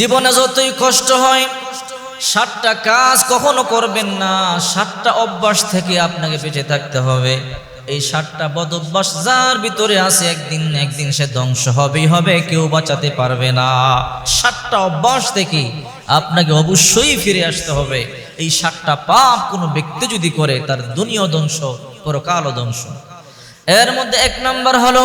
জীবনে যতই কষ্ট হয়, সাতটা কাজ কখনো করবেন না, সাতটা অভ্যাস থেকে আপনাকে বেঁচে থাকতে হবে। এই সাতটা বদ অভ্যাস যার ভিতরে আছে, একদিন একদিন সে ধ্বংস হবেই হবে, কেউ বাঁচাতে পারবে না। সাতটা অভ্যাস থেকে আপনাকে অবশ্যই ফিরে আসতে হবে। এই সাতটা পাপ কোনো ব্যক্তি যদি করে, তার দুনিয়া ধ্বংস, পরকালও ধ্বংস। এর মধ্যে এক নম্বর হলো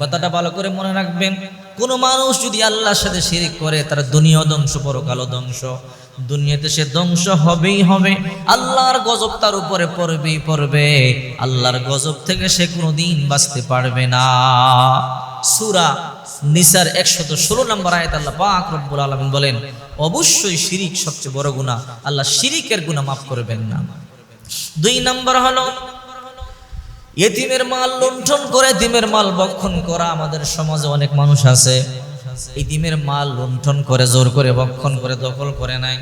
কথাটা ভালো করে মনে রাখবেন, কোন মানুষ যদি আল্লাহর সাথে শিরিক করে, তার দুনিয়া ধ্বংস, পরকালও ধ্বংস। দুনিয়াতে সে ধ্বংস হবেই হবে। আল্লাহর গজব তার উপরে পড়বেই পড়বে। আল্লাহর গজব থেকে সে কোনোদিন বাঁচতে পারবে না। সুরা নিসার একশত ষোলো নম্বর আয়াত আল্লাহ পাক রব্বুল আলমিন বলেন, অবশ্যই শিরিক সবচেয়ে বড় গুণা আল্লাহ শিরিকের গুণা মাফ করবেন না। দুই নম্বর হলো এতিমের মাল লুণ্ঠন করে এতিমের মাল বক্ষণ করা আমাদের সমাজে অনেক মানুষ আছে। এতিমের মাল লুণ্ঠন করে, জোর করে বক্ষণ করে, দখল করে নাই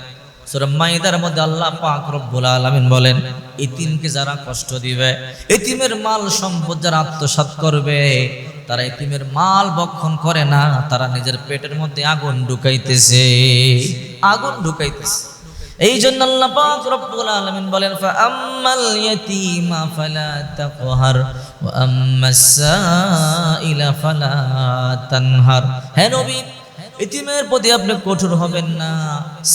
সূরা মাইদার মধ্যে আল্লাহ পাক রব্বুল আলামিন বলেন, এতিমকে যারা কষ্ট দিবে, এতিমের মাল সম্পদ যারা আত্মসাৎ করবে, তারা এতিমের মাল বক্ষণ করে না, তারা নিজের পেটের মধ্যে আগুন ঢুকাইতেছে। আগুন ঢুকাইতেছে। এই জন্য আল্লাহ পাক রব্বুল আলামিন বলেন, ফাআম্মাল ইয়াতীমা ফালা তাকহার, ওয়া আম্মাস সাইলা ফালা তানহার। হে নবী ইতিমের প্রতি আপনি কঠোর হবেন না,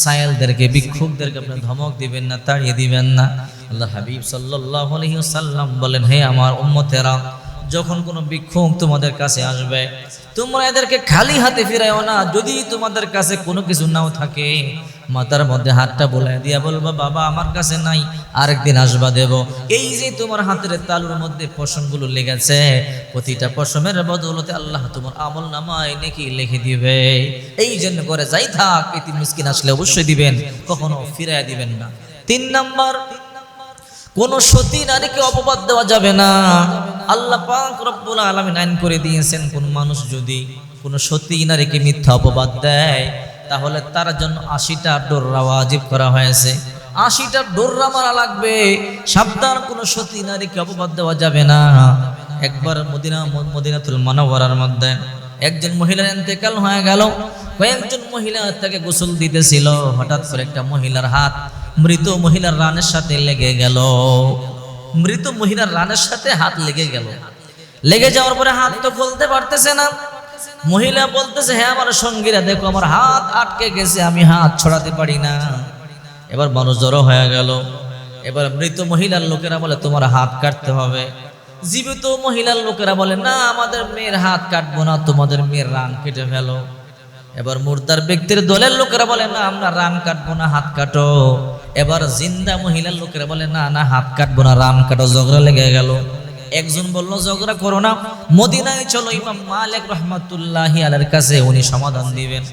সায়েলদেরকে, ভিক্ষুকদেরকে আপনি ধমক দিবেন না, তাড়িয়ে দিবেন না। আল্লাহ হাবিব সাল্লাল্লাহু আলাইহি ওয়াসাল্লাম বলেন, হে আমার উম্মতেরা, যখন কোনো ভিক্ষুক তোমাদের কাছে আসবে, তোমরা এদেরকে খালি হাতে ফিরাইও না, যদি তোমাদের কাছে কোনো কিছু নাও থাকে মাথার মধ্যে হাতটা বলে দিয়া বলবা, বাবা, আমার কাছে নাই, আরেকদিন আসবা দেব। এই যে তোমার হাতের তালুর মধ্যে পশমগুলো লেগেছে, প্রতিটা পশমের বদৌলতে আল্লাহ তোমার আমল নামায় নাকি লিখে দিবে। এই জন্য করে যাই থাক এটি মিসকিন আসলে অবশ্যই দিবেন, কখনো ফিরাইয়া দিবেন না। তিন নাম্বার, কোন সতী নারীকে অপবাদ দেওয়া যাবে না। আল্লাহ পাক রব্বুল আলামিন আইন করে দিয়েছেন, কোন মানুষ যদি কোন সতী নারীকে মিথ্যা অপবাদ দেয় তাহলে তার জন্য আশিটা ডোররা ওয়াজিব করা হয়েছে। আশিটা ডোররা মারা লাগবে। সাবধান, কোনো সতী নারীকে অপবাদ দেওয়া যাবে না। একবার মদিনা, মদিনাতুল মানবরার মধ্যে একজন মহিলার ইন্তেকাল হয়ে গেল। কয়েকজন মহিলা তাকে গোসল দিতেছিল। হঠাৎ করে একটা মহিলার হাত মৃত মহিলার রানের সাথে লেগে গেল। মৃত মহিলার রানের সাথে হাত লেগে গেল। লেগে যাওয়ার পরে হাত তো খুলতে পারতেছে না। মহিলা বলতেছে হ্যাঁ আমার সঙ্গীরা, দেখো আমার হাত আটকে গেছে, আমি হাত ছড়াতে পারি না। এবার মানুষ জড়ো হয়ে গেল। এবার মৃত মহিলার লোকেরা বলে, তোমার হাত কাটতে হবে। জীবিত মহিলার লোকেরা বলে, না, আমাদের মেয়ের হাত কাটবো না, তোমাদের মেয়ের রান কেটে ফেলো। এবার মুর্দার ব্যক্তির দলের লোকেরা বলে, না, আমরা রান কাটবো না, হাত কাটো। এবার জিন্দা মহিলার লোকেরা বলে, না না, হাত কাটবো না, রান কাটো। ঝগড়া লেগে গেল। একজন বলল, ঝগড়া করো না। মদিনায় চলো, ইমাম মালিক রহমাতুল্লাহ আলের কাছে উনি সমাধান দিবেন।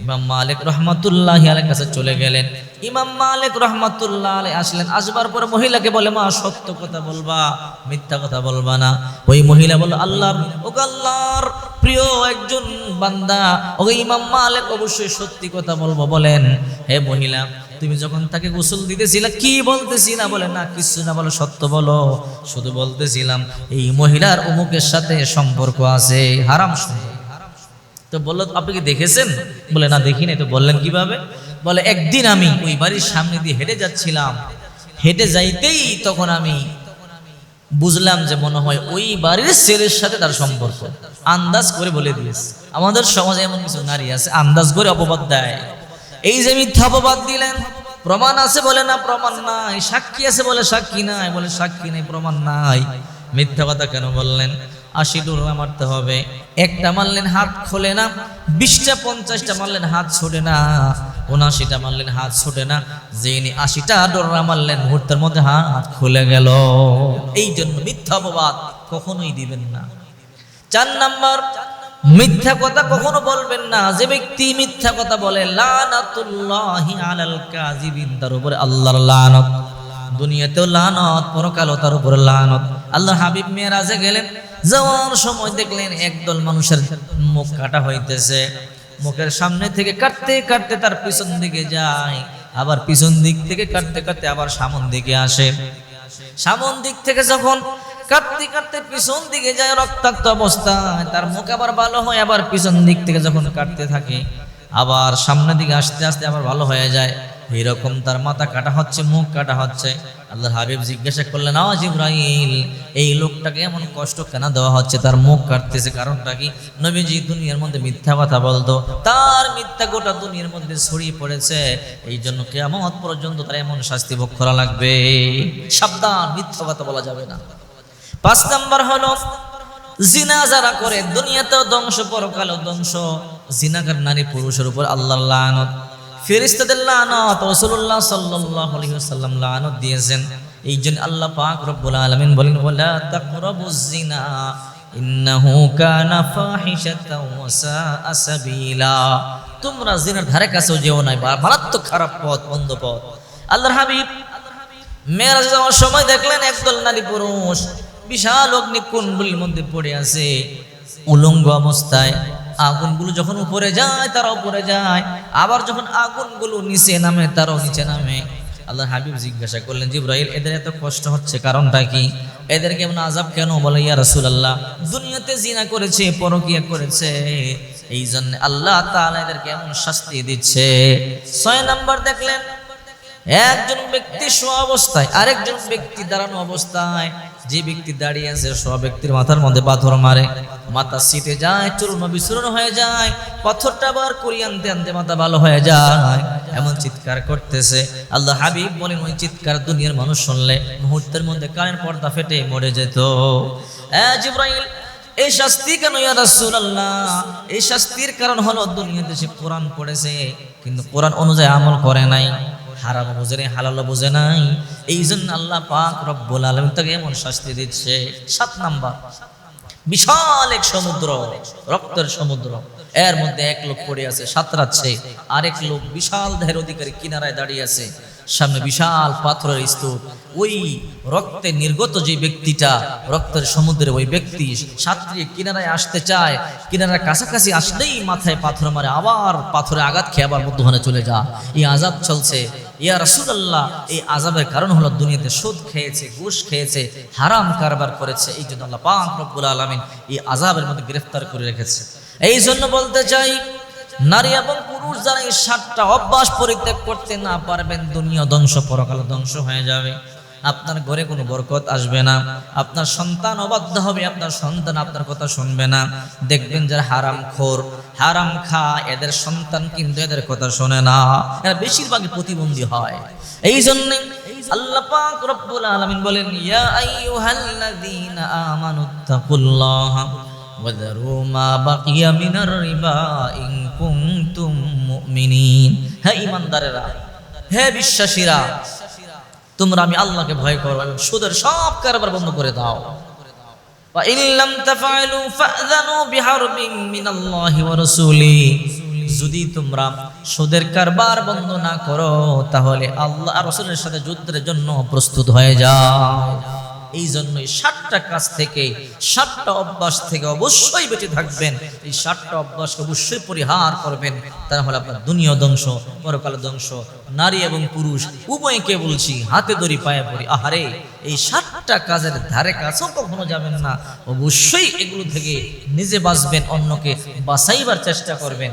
ইমাম মালিক রহমাতুল্লাহ আলের কাছে চলে গেলেন। ইমাম মালিক রহমাতুল্লাহ আলাই আসলেন। আসবার পরে মহিলাকে বলে, মা, সত্য কথা বলবা, মিথ্যা কথা বলবা না। ওই মহিলা বলল, আল্লাহ ও আল্লাহর প্রিয় একজন বান্দা। ও ইমাম মালিক অবশ্যই সত্যি কথা বলব। বলেন, হে মহিলা তুমি যখন তাকে গোসল দিতেছিলা, কি বলতেছিলা? বলে, না, কিছু না, বলো, সত্য বলো। শুধু বলতেছিলাম, এই মহিলার অমুকের সাথে সম্পর্ক আছে, হারাম তো বলল, আপনি কি দেখেছেন? বলে, না দেখি নাই তো বললেন কীভাবে? বলে, একদিন আমি ওই বাড়ির সামনে দিয়ে হেঁটে যাচ্ছিলাম। হেঁটে যাইতেই তখন আমি বুঝলাম যে মনে হয় ওই বাড়ির ছেলের সাথে তার সম্পর্ক। আন্দাজ করে বলে দিয়েছে। আমাদের সমাজে এমন কিছু নারী আছে, আন্দাজ করে অপবাদ দেয়। এই যে মিথ্যা অপবাদ দিলেন প্রমাণ আছে বলে না, প্রমাণ নাই। সাক্ষী আছে বলে সাক্ষী নাই, বলে সাক্ষী নাই, প্রমাণ নাই। মিথ্যা কথা কেন বললেন? আশি ডোরা মারতে হবে। একটা মারলেন, হাত খোলে না। বিশটা, পঞ্চাশটা মারলেন, হাত ছোটে না। উনাশিটা মারলেন, হাত ছোটে না। যিনি আশিটা ডোরা মারলেন, মুহূর্তের মধ্যে হাত খুলে গেল। এই জন্য মিথ্যা অপবাদ কখনোই দিবেন না। চার নাম্বার মিথ্যা কথা কখনো বলবেন না। যে ব্যক্তি মিথ্যা কথা বলে তার উপরে আল্লাহর লানত। দুনিয়াতেও লানত, পরকালও তার উপর লানত। আল্লাহ হাবিব মেয়েরাজে গেলেন, যাওয়ার সময় দেখলেন একদল মানুষের মুখ কাটা হইতেছে। মুখের সামনে থেকে কাটতে কাটতে তার পিছন দিকে যায়, আবার পিছন দিক থেকে কাটতে কাটতে আবার সামন দিকে আসে। সামন দিক থেকে যখন কাটতে কাটতে পিছন দিকে যায় রক্তাক্ত অবস্থায়। তার মুখ আবার ভালো হয়, আবার পিছন দিক থেকে যখন কাটতে থাকে, আবার সামনের দিকে আসতে আসতে আবার ভালো হয়ে যায়। এইরকম তার মাথা কাটা হচ্ছে, মুখ কাটা হচ্ছে। আল্লাহ হাবিব জিজ্ঞাসা করলেন, আওয়াজ ইব্রাহিম, এই লোকটাকে এমন কষ্ট কেন দেওয়া হচ্ছে? তার মুখ কাটতেছে কারণটা কি? নবীজি দুনিয়ার মধ্যে মিথ্যা কথা বলতো। তার মিথ্যা গোটা দুনিয়ার মধ্যে ছড়িয়ে পড়েছে। এই জন্য কেমন পর্যন্ত তার এমন শাস্তি ভোগ করা লাগবে। সাবধান, মিথ্যা কথা বলা যাবে না। পাঁচ নাম্বার হলো, জিনা যারা করে, দুনিয়াতেও ধ্বংস, পরকালও ধ্বংস। জিনাকার নারী পুরুষের উপর আল্লাহ লানত। ফেরিস্তাদের লানত, রাসূলুল্লাহ সাল্লাল্লাহু আলাইহি ওয়াসাল্লাম লানত দিয়েছেন। এই জন্য আল্লাহ পাক রব্বুল আলামিন বলেন, ওয়ালা তাকরাবুজ জিনা ইন্নাহু কানা ফাহিশাতাও ওয়া সাআ সাবিলা। তোমরা জিনার ধারে কাছেও যেও না মারাত্মক খারাপ পথ, বন্ধ পথ। আল্লাহর হাবিব মেয়েরাজ যাওয়ার সময় দেখলেন একদল নারী পুরুষ। বিশাল অগ্নি কুণ্ডলীর মধ্যে পড়ে আছে। উলঙ্গ অবস্থায় আগুনগুলো যখন উপরে যায়, তারা উপরে যায়। আবার যখন আগুনগুলো নিচে নামে, তারাও নিচে নামে। আল্লাহ হাবিব জিজ্ঞাসা করলেন, জিব্রাইল, এদের এত কষ্ট হচ্ছে কারণটা কি? এদের কেমন আজাব কেন? বলে, ইয়া রাসূলুল্লাহ, দুনিয়াতে জিনা করেছে, পরকিয়া করেছে। এই জন্য আল্লাহ তাআলা এদের কেমন শাস্তি দিচ্ছে। ছয় নাম্বার দেখলেন, একজন ব্যক্তি শোয়া অবস্থায়, আরেকজন ব্যক্তি দাঁড়ানো অবস্থায়। যে ব্যক্তি দাঁড়িয়ে আছে, সব ব্যক্তির মাথার মধ্যে পাথর মারে। মাথা সিটে যায় চূর্ণ বিচূর্ণ হয়ে যায়, পাথরটা আবার করি আনতে আনতে মাথা ভালো হয়ে যায়। এমন চিৎকার করতেছে। আল্লাহ হাবিব বলেন, ওই চিৎকার দুনিয়ার মানুষ শুনলে মুহূর্তের মধ্যে কানের পর্দা ফেটে মরে যেত। জিব্রাইল এই শাস্তি কেন রাসূলুল্লাহ? এই শাস্তির কারণ হলো, দুনিয়াতে সে কোরআন পড়েছে, কিন্তু কোরআন অনুযায়ী আমল করে নাই। হারাম বুঝে নাই হালাল বুঝে নাই। এই জন্য আল্লাহ পাক রব্বুল আলামিন তাকে এমন শাস্তি দিচ্ছে। সাত নাম্বার, বিশাল এক সমুদ্র, রক্তের সমুদ্র। এর মধ্যে এক লোক পড়ে আছে সাঁতরাচ্ছে আরেক লোক বিশাল দেহের অধিকারী কিনারায় দাঁড়িয়ে আছে। সামনে বিশাল পাথরের স্তূপ। ওই রক্তে নির্গত যে ব্যক্তিটা, রক্তের সমুদ্রে ওই ব্যক্তি সাঁতরিয়ে কিনারায় আসতে চায়। কিনারার কাছাকাছি আসলেই মাথায় পাথর মারে, আবার পাথরে আঘাত খেয়ে আবার মধ্যখানে চলে যা এই আজাব চলছে। ইয়া রসুল্লাহ এই আজাবের কারণ হলো দুনিয়াতে সুদ খেয়েছে, ঘুষ খেয়েছে, হারাম কারবার করেছে। এই জন্য আল্লাহ পাক রব্বুল আলমিন এই আজাবের মধ্যে গ্রেফতার করে রেখেছে। এই জন্য বলতে চাই, নারী এবং পুরুষ যারা এই সাতটা অভ্যাস পরিত্যাগ করতে না পারবেন, দুনিয়া ধ্বংস, পরকাল ধ্বংস হয়ে যাবে। আপনার ঘরে কোনো বরকত আসবে না আপনার সন্তান অবাধ্য হবে আপনার সন্তান আপনার কথা শুনবে না দেখবেন যারা হারাম খোর হারাম খা এদের সন্তান কিন্তু এদের কথা শোনে না এরা বেশিরভাগই প্রতিবন্ধী হয় এই জন্য আল্লাহ পাক রব্বুল আলামিন বলেন ইয়া আইয়ুহাল্লাযীনা আমানুত্তাকুল্লাহা وذروا ما بقي من الربا إن كنتم مؤمنين হে ইমানদারেরা হে বিশ্বাসীরা তোমরা আমি আল্লাহকে ভয় করো সুদের সব কারবার বন্ধ করে দাও। যদি তোমরা সুদের কারবার বন্ধ না করো, তাহলে আল্লাহ রসুলের সাথে যুদ্ধের জন্য প্রস্তুত হয়ে যাও। এই জন্যই সাতটা কাজ থেকে, সাতটা অভ্যাস থেকে অবশ্যই বেঁচে থাকবেন। এই সাতটা অভ্যাসকে অবশ্যই পরিহার করবেন। তাহলে আপনার দুনিয়া ধ্বংস, পরকাল ধ্বংস, নারী এবং পুরুষ উভয়কে বলছি, হাতে দড়ি, পায়ে পড়ি আহারে, এই সাতটা কাজের ধারে কাছেও কখনো যাবেন না। অবশ্যই এগুলো থেকে নিজে বাঁচবেন, অন্যকে বাঁচাইবার চেষ্টা করবেন।